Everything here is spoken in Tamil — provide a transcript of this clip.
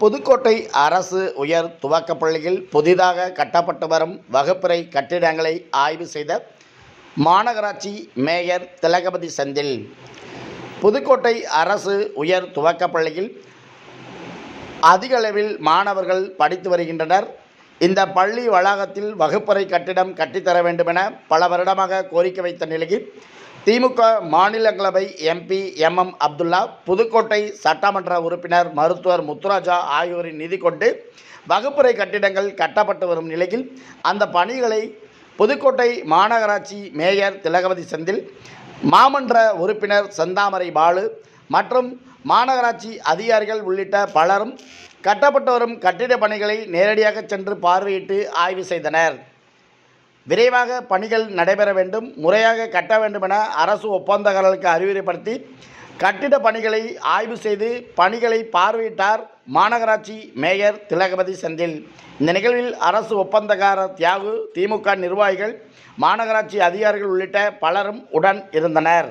புதுக்கோட்டை அரசு உயர் துவக்கப் பள்ளியில் புதிதாக கட்டப்பட்டு வரும் வகுப்பறை கட்டிடங்களை ஆய்வு செய்த மாநகராட்சி மேயர் திலகபதி செந்தில். புதுக்கோட்டை அரசு உயர் துவக்கப் பள்ளியில் அதிகளவில் மாணவர்கள் படித்து வருகின்றனர். இந்த பள்ளி வளாகத்தில் வகுப்பறை கட்டிடம் கட்டித்தர வேண்டுமென பல வருடமாக கோரிக்கை வைத்த நிலையில் திமுக மாநிலங்களவை MP M M Abdullah Pudukkottai சட்டமன்ற உறுப்பினர் மருத்துவர் முத்துராஜா ஆகியோரின் நிதி கொண்டு வகுப்பறை கட்டிடங்கள் கட்டப்பட்டு வரும் நிலையில் அந்த பணிகளை புதுக்கோட்டை மாநகராட்சி மேயர் திலகவதி செந்தில் மாமன்ற உறுப்பினர் செந்தாமரை பாலு மற்றும் மாநகராட்சி அதிகாரிகள் உள்ளிட்ட பலரும் கட்டப்பட்டு வரும் கட்டிட பணிகளை நேரடியாக சென்று பார்வையிட்டு ஆய்வு செய்தனர். விரைவாக பணிகள் நடைபெற வேண்டும் முறையாக கட்ட வேண்டும் என அரசு ஒப்பந்தக்காரர்களுக்கு அறிவுரைப்படுத்தி கட்டிட பணிகளை ஆய்வு செய்து பணிகளை பார்வையிட்டார் மாநகராட்சி மேயர் திலகபதி செந்தில். இந்த நிகழ்வில் அரசு ஒப்பந்தக்கார தியாகு திமுக நிர்வாகிகள் மாநகராட்சி அதிகாரிகள் உள்ளிட்ட பலரும் உடன் இருந்தனர்.